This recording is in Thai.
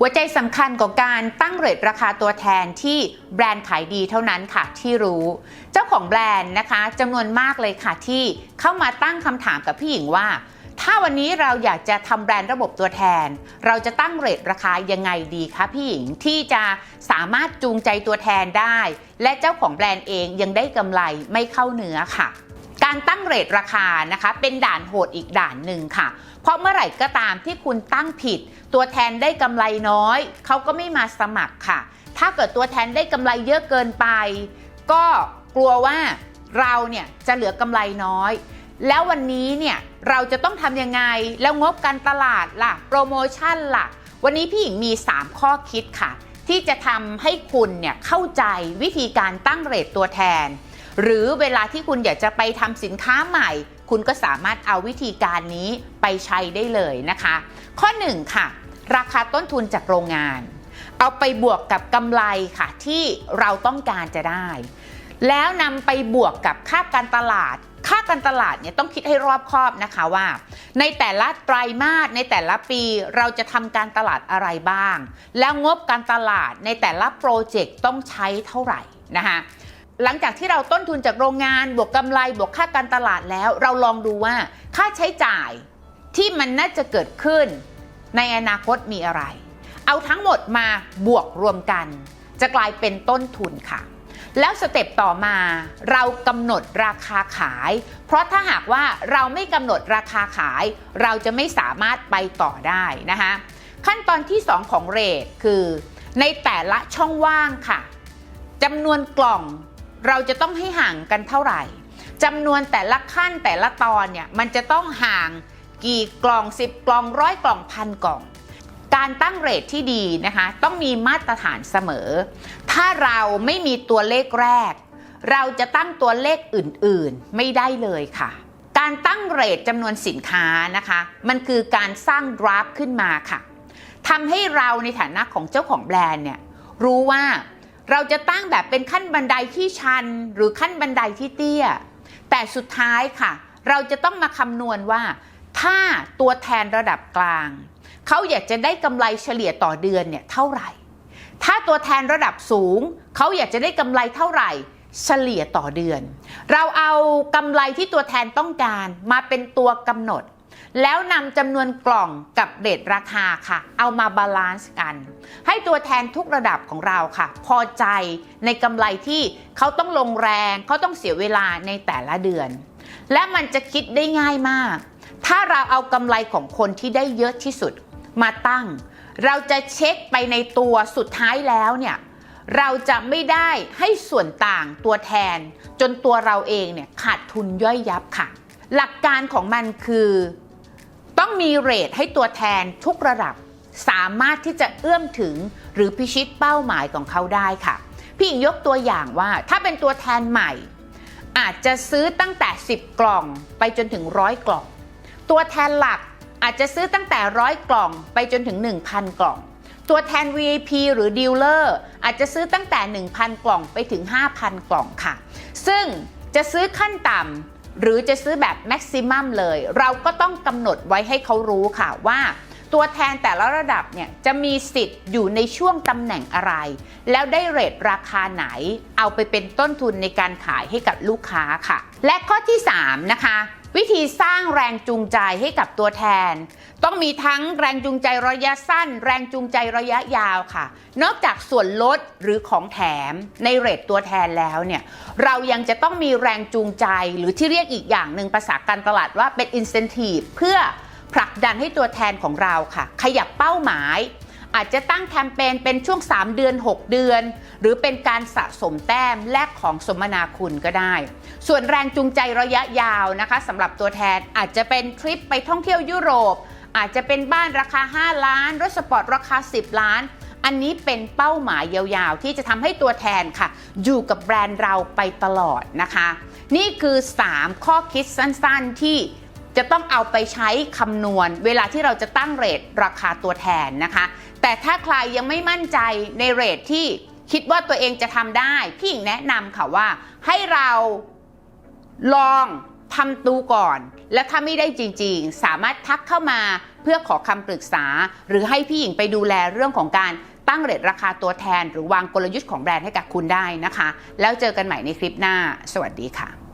หัวใจสำคัญของการตั้งเรทราคาตัวแทนที่แบรนด์ขายดีเท่านั้นค่ะที่รู้ เจ้าของแบรนด์นะคะจำนวนมากเลยค่ะที่เข้ามาตั้งคำถามกับพี่หญิงว่า ถ้าวันนี้เราอยากจะทำแบรนด์ระบบตัวแทน เราจะตั้งเรทราคายังไงดีคะพี่หญิงที่จะสามารถจูงใจตัวแทนได้ และเจ้าของแบรนด์เองยังได้กำไรไม่เข้าเนื้อค่ะ การตั้งเรทราคานะคะเป็นด่านโหดอีกด่านหนึ่งค่ะ เพราะเมื่อไหร่ก็ตามที่คุณตั้งผิด ตัวแทนได้กำไรน้อย เขาก็ไม่มาสมัครค่ะ ถ้าเกิดตัวแทนได้กำไรเยอะเกินไป ก็กลัวว่าเราเนี่ยจะเหลือกำไรน้อย แล้ววันนี้เนี่ยเราจะต้องทำยังไงแล้วงบการตลาดล่ะโปรโมชั่นล่ะ วันนี้พี่หญิงมี 3 ข้อคิดค่ะ ที่จะทำให้คุณเนี่ยเข้าใจวิธีการตั้งเรทตัวแทน หรือเวลาที่คุณอยากจะไปทำสินค้าใหม่ คุณก็สามารถเอาวิธีการนี้ไปใช้ได้เลยนะคะ ข้อ1ค่ะ ราคาต้นทุนจากโรงงาน เอาไปบวกกับกำไรค่ะที่เราต้องการจะได้ แล้วนำไปบวกกับค่าการตลาดค่าการตลาดเนี่ยต้องคิดให้รอบคอบนะคะว่า ในแต่ละไตรมาสในแต่ละปีเราจะทำการตลาดอะไรบ้าง แล้วงบการตลาดในแต่ละโปรเจกต์ต้องใช้เท่าไหร่นะคะ หลังจากที่เราต้นทุนจากโรงงาน บวกกำไรบวกค่าการตลาดแล้ว เราลองดูว่าค่าใช้จ่ายที่มันน่าจะเกิดขึ้น ในอนาคตมีอะไร เอาทั้งหมดมาบวกรวมกัน จะกลายเป็นต้นทุนค่ะ แล้วสเต็ปต่อมาเรากำหนดราคาขาย เพราะถ้าหากว่าเราไม่กำหนดราคาขาย เราจะไม่สามารถไปต่อได้นะคะขั้นตอนที่ 2 ของเรทคือ ในแต่ละช่องว่างค่ะจำนวนกล่อง เราจะต้องให้ห่างกันเท่าไหร่จำนวนแต่ละขั้นแต่ละตอนเนี่ยมันจะต้องห่างกี่กล่อง 10 กล่องร้อยกล่องพันกล่อง การตั้งเรทที่ดีนะคะ ต้องมีมาตรฐานเสมอ ถ้าเราไม่มีตัวเลขแรก เราจะตั้งตัวเลขอื่นๆ ไม่ได้เลยค่ะ การตั้งเรทจำนวนสินค้านะคะ มันคือการสร้างดราฟขึ้นมาค่ะทำให้เราในฐานะของเจ้าของแบรนด์เนี่ยรู้ว่า เราจะตั้งแบบเป็นขั้นบันไดที่ชันหรือขั้นบันไดที่เตี้ย แต่สุดท้ายค่ะ เราจะต้องมาคำนวณว่า ถ้าตัวแทนระดับกลาง เขาอยากจะได้กำไรเฉลี่ยต่อเดือนเนี่ยเท่าไหร่ ถ้าตัวแทนระดับสูง เขาอยากจะได้กำไรเท่าไหร่เฉลี่ยต่อเดือน เราเอากำไรที่ตัวแทนต้องการมาเป็นตัวกำหนด แล้วนำจำนวนกล่องกับเรทราคาค่ะ เอามาบาลานซ์กัน ให้ตัวแทนทุกระดับของเราค่ะ พอใจในกำไรที่เขาต้องลงแรงเขาต้องเสียเวลาในแต่ละเดือน และมันจะคิดได้ง่ายมาก ถ้าเราเอากำไรของคนที่ได้เยอะที่สุดมาตั้ง เราจะเช็คไปในตัวสุดท้ายแล้วเนี่ยเราจะไม่ได้ให้ส่วนต่างตัวแทน จนตัวเราเองเนี่ยขาดทุนย่อยยับค่ะ หลักการของมันคือ ต้องมีเรทให้ตัวแทนทุกระดับ สามารถที่จะเอื้อมถึงหรือพิชิตเป้าหมายของเขาได้ค่ะ พี่หญิงยกตัวอย่างว่าถ้าเป็นตัวแทนใหม่ อาจจะซื้อตั้งแต่ 10 กล่องไปจนถึงร้อยกล่อง ตัวแทนหลักอาจจะซื้อตั้งแต่ร้อยกล่องไปจนถึง 1,000 กล่อง ตัวแทน VIP หรือดีลเลอร์อาจจะซื้อตั้งแต่ 1,000 กล่องไปถึง 5,000 กล่องค่ะ ซึ่งจะซื้อขั้นต่ำ หรือจะซื้อแบบแม็กซิมัมเลย เราก็ต้องกำหนดไว้ให้เขารู้ค่ะว่าตัวแทนแต่ละระดับเนี่ยจะมีสิทธิ์อยู่ในช่วงตำแหน่งอะไร แล้วได้เรทราคาไหน เอาไปเป็นต้นทุนในการขายให้กับลูกค้าค่ะ และข้อที่ 3 นะคะ วิธีสร้างแรงจูงใจให้กับตัวแทน ต้องมีทั้งแรงจูงใจระยะสั้น แรงจูงใจระยะยาวค่ะ นอกจากส่วนลดหรือของแถมในเรทตัวแทนแล้วเนี่ยเรายังจะต้องมีแรงจูงใจหรือที่เรียกอีกอย่างหนึ่งภาษาการตลาดว่าเป็น incentive เพื่อผลักดันให้ตัวแทนของเราค่ะ ขยับเป้าหมาย อาจจะตั้งแคมเปญเป็นช่วง 3 เดือน 6 เดือน หรือเป็นการสะสมแต้มแลกของสมนาคุณก็ได้ ส่วนแรงจูงใจระยะยาวนะคะสำหรับตัวแทนอาจจะเป็นทริปไปท่องเที่ยวยุโรป อาจจะเป็นบ้านราคา 5 ล้านรถสปอร์ตราคา 10 ล้าน อันนี้เป็นเป้าหมายยาวๆ ที่จะทำให้ตัวแทนค่ะ อยู่กับแบรนด์เราไปตลอดนะคะ นี่คือ 3 ข้อคิดสั้นๆที่จะต้องเอาไปใช้คำนวณ เวลาที่เราจะตั้งเรทราคาตัวแทนนะคะ แต่ถ้าใครยังไม่มั่นใจในเรทที่คิดว่าตัวเองจะทำได้ พี่หญิงแนะนำค่ะว่า ให้เราลองทำตูก่อน และถ้าไม่ได้จริงๆ สามารถทักเข้ามาเพื่อขอคำปรึกษา หรือให้พี่หญิงไปดูแลเรื่องของการตั้งเรทราคาตัวแทน หรือวางกลยุทธ์ของแบรนด์ให้กับคุณได้นะคะ แล้วเจอกันใหม่ในคลิปหน้า สวัสดีค่ะ